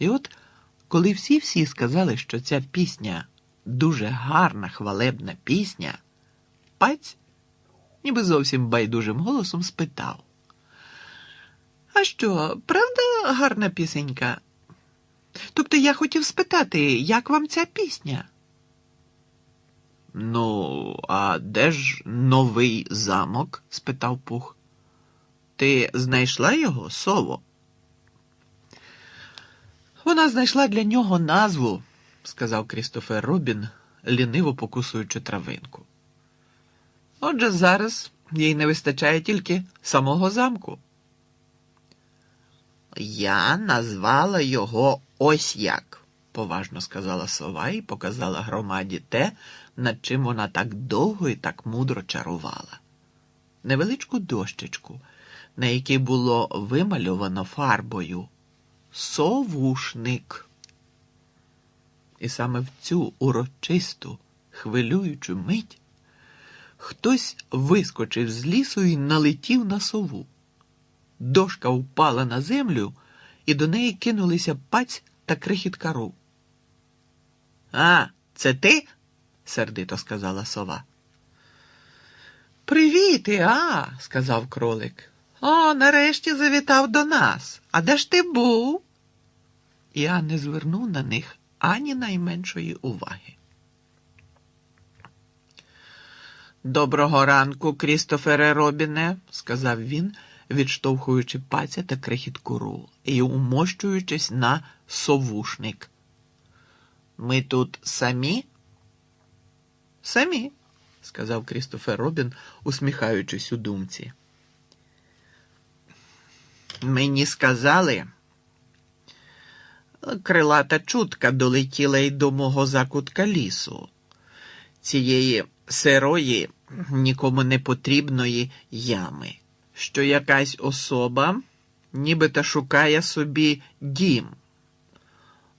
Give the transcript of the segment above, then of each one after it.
І от, коли всі-всі сказали, що ця пісня дуже гарна, хвалебна пісня, паць, ніби зовсім байдужим голосом спитав. А що, правда гарна пісенька? Тобто я хотів спитати, як вам ця пісня? Ну, а де ж новий замок? спитав Пух. Ти знайшла його, сово? Вона знайшла для нього назву, сказав Крістофер Робін, ліниво покусуючи травинку. Отже, зараз їй не вистачає тільки самого замку. Я назвала його ось як, поважно сказала сова і показала громаді те, над чим вона так довго і так мудро чарувала. Невеличку дощечку, на якій було вимальовано фарбою совушник. І саме в цю урочисту, хвилюючу мить хтось вискочив з лісу і налетів на сову. Дошка впала на землю, і до неї кинулися паць та крихіт кару. А, це ти? сердито сказала сова. Привіт, Іа, сказав кролик. О, нарешті завітав до нас. А де ж ти був? Іа не звернув на них ані найменшої уваги. Доброго ранку, Крістофере Робіне, сказав він, відштовхуючи паця та крихіт куру і умощуючись на совушник. Ми тут самі? Самі, сказав Крістофер Робін, усміхаючись у думці. Мені сказали. Крилата чутка долетіла й до мого закутка лісу, цієї сирої, нікому не потрібної ями, що якась особа нібито шукає собі дім.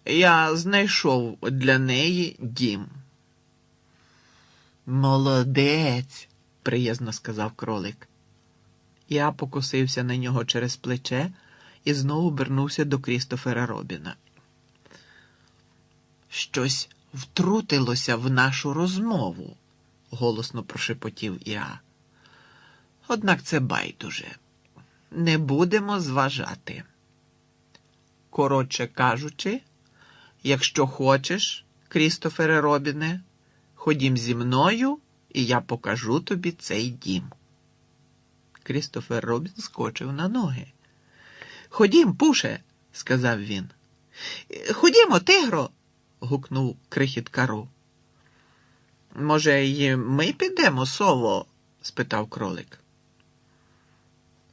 Я знайшов для неї дім. Молодець, приязно сказав кролик. Я покосився на нього через плече і знову обернувся до Крістофера Робіна. Щось втрутилося в нашу розмову, голосно прошепотів Іа. Однак це байдуже. Не будемо зважати. Коротше кажучи, якщо хочеш, Крістофере Робіне, ходім зі мною, і я покажу тобі цей дім. Крістофер Робін скочив на ноги. Ходім, пуше, сказав він. Ходімо, тигро. гукнув крихіт кару. Може, й ми підемо, сово? спитав кролик.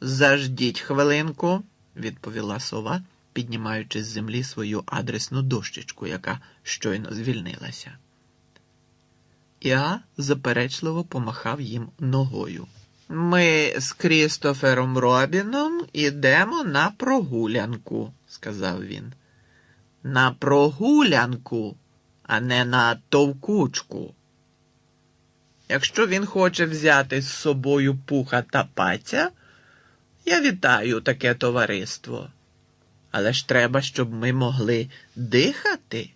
Заждіть хвилинку, відповіла сова, піднімаючи з землі свою адресну дощечку, яка щойно звільнилася. Я заперечливо помахав їм ногою. Ми з Крістофером Робіном ідемо на прогулянку, сказав він. На прогулянку, а не на товкучку. Якщо він хоче взяти з собою пуха та паця, я вітаю таке товариство. Але ж треба, щоб ми могли дихати.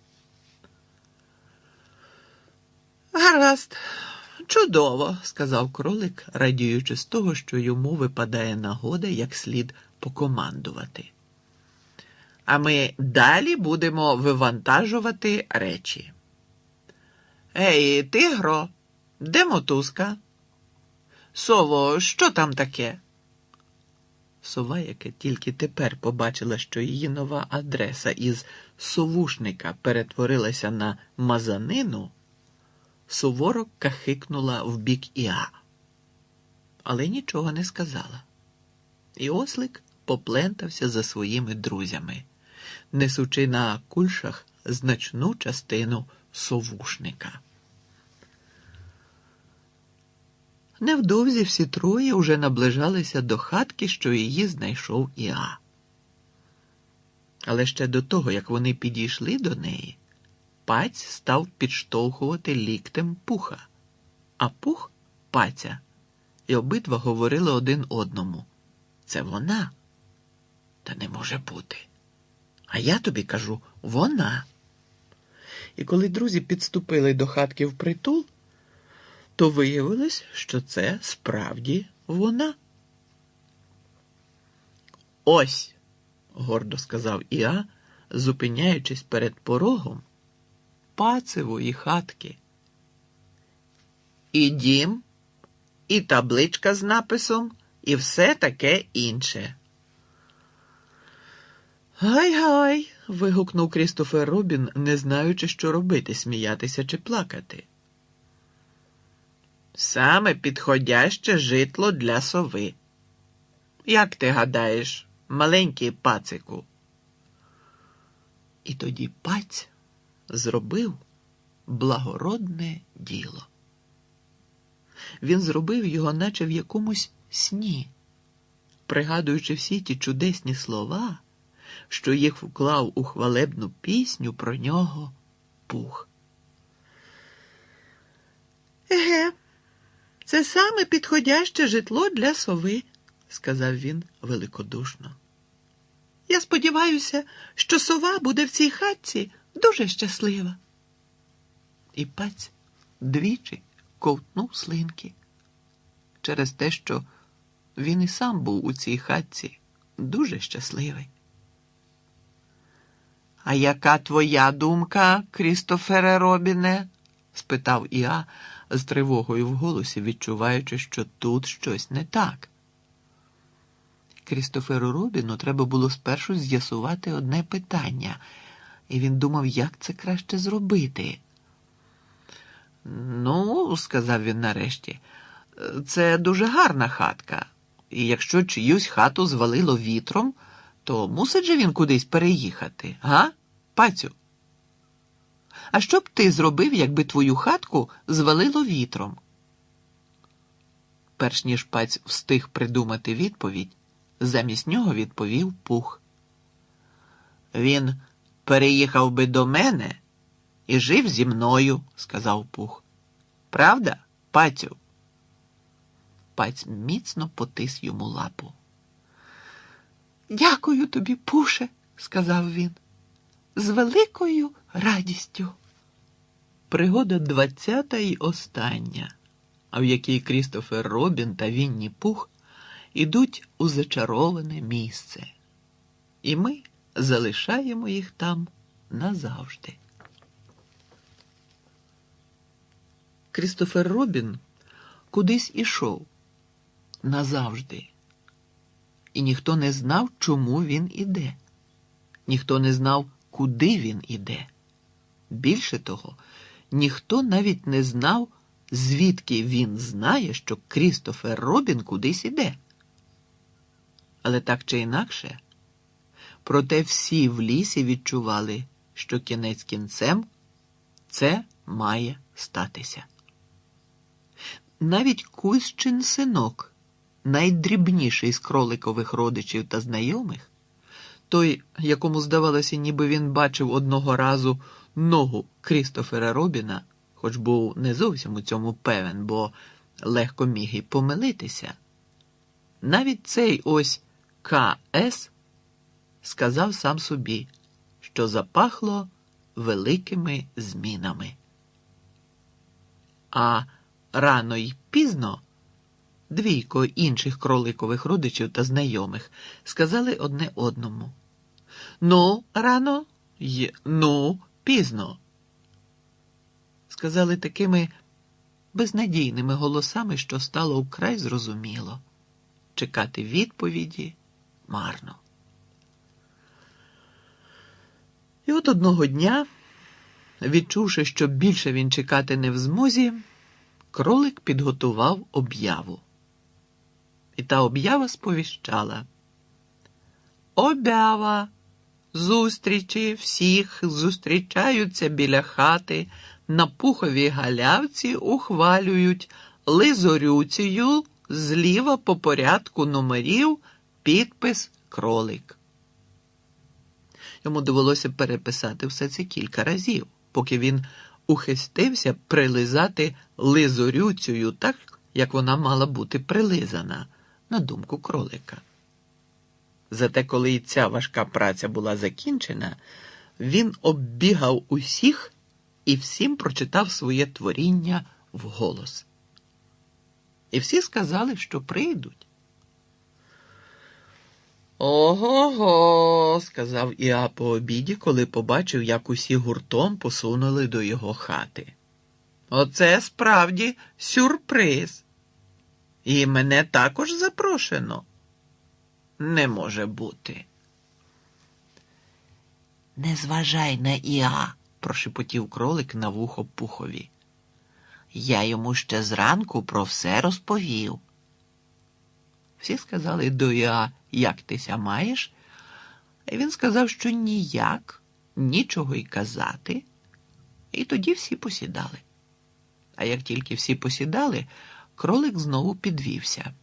Гаразд. Чудово, сказав кролик, радіючи з того, що йому випадає нагода як слід покомандувати. А ми далі будемо вивантажувати речі. Ей, тигро, де мотузка? Сово, що там таке? Сова, яка тільки тепер побачила, що її нова адреса із совушника перетворилася на мазанину суворо кахикнула в бік Іа, але нічого не сказала. І ослик поплентався за своїми друзями, несучи на кульшах значну частину совушника. Невдовзі всі троє уже наближалися до хатки, що її знайшов Іа. Але ще до того, як вони підійшли до неї, паць став підштовхувати ліктем пуха, а пух паця, і обидва говорили один одному. Це вона, та не може бути. А я тобі кажу, вона. І коли друзі підступили до хатки впритул, то виявилось, що це справді вона. Ось, гордо сказав Іа, зупиняючись перед порогом пацевої хатки. І дім, і табличка з написом, і все таке інше. Гай-гай. вигукнув Крістофер Робін, не знаючи, що робити, сміятися чи плакати. Саме підходяще житло для сови. Як ти гадаєш, маленький пацику? І тоді паць зробив благородне діло. Він зробив його, наче в якомусь сні, пригадуючи всі ті чудесні слова, що їх вклав у хвалебну пісню про нього пух. Еге, це саме підходяще житло для сови, сказав він великодушно. Я сподіваюся, що сова буде в цій хатці дуже щаслива. І паць двічі ковтнув слинки через те, що він і сам був у цій хатці дуже щасливий. А яка твоя думка, Крістофере Робіне? спитав Іа з тривогою в голосі, відчуваючи, що тут щось не так. Крістоферу Робіну треба було спершу з'ясувати одне питання, і він думав, як це краще зробити. Ну, сказав він нарешті, це дуже гарна хатка, і якщо чиюсь хату звалило вітром, то мусить же він кудись переїхати, га, пацю? А що б ти зробив, якби твою хатку звалило вітром? Перш ніж паць встиг придумати відповідь, замість нього відповів пух. Він переїхав би до мене і жив зі мною, сказав пух. Правда, пацю? Паць міцно потис йому лапу. Дякую тобі, пуше, сказав він. З великою радістю. Пригода двадцята й остання, а в якій Крістофер Робін та Вінні Пух ідуть у зачароване місце. І ми залишаємо їх там назавжди. Крістофер Робін кудись ішов назавжди. І ніхто не знав, чому він іде. Ніхто не знав, куди він іде. Більше того, ніхто навіть не знав, звідки він знає, що Крістофер Робін кудись іде. Але так чи інакше, проте всі в лісі відчували, що кінець кінцем це має статися. Навіть Кузчин синок, найдрібніший з кроликових родичів та знайомих, той, якому здавалося, ніби він бачив одного разу ногу Крістофера Робіна, хоч був не зовсім у цьому певен, бо легко міг і помилитися. Навіть цей ось К.С. сказав сам собі, що запахло великими змінами. А рано й пізно двійко інших кроликових родичів та знайомих сказали одне одному: Ну, рано й ну, пізно. Сказали такими безнадійними голосами, що стало вкрай зрозуміло чекати відповіді марно. І от одного дня, відчувши, що більше він чекати не в змозі, кролик підготував об'яву. І та об'ява сповіщала. Обява. Зустрічі всіх зустрічаються біля хати, на пуховій галявці ухвалюють лизорюцію зліва по порядку номерів підпис кролик. Йому довелося переписати все це кілька разів, поки він ухистився прилизати лизорюцею так, як вона мала бути прилизана, на думку кролика. Зате, коли і ця важка праця була закінчена, він оббігав усіх і всім прочитав своє творіння вголос. І всі сказали, що прийдуть. Ого-го, сказав Іа по обіді, коли побачив, як усі гуртом посунули до його хати. Оце справді сюрприз. І мене також запрошено. Не може бути. Не зважай на Іа, прошепотів кролик на вухо пухові. Я йому ще зранку про все розповів. Всі сказали до Іа, як тися маєш, і він сказав, що ніяк, нічого й казати. І тоді всі посідали. А як тільки всі посідали, кролик знову підвівся.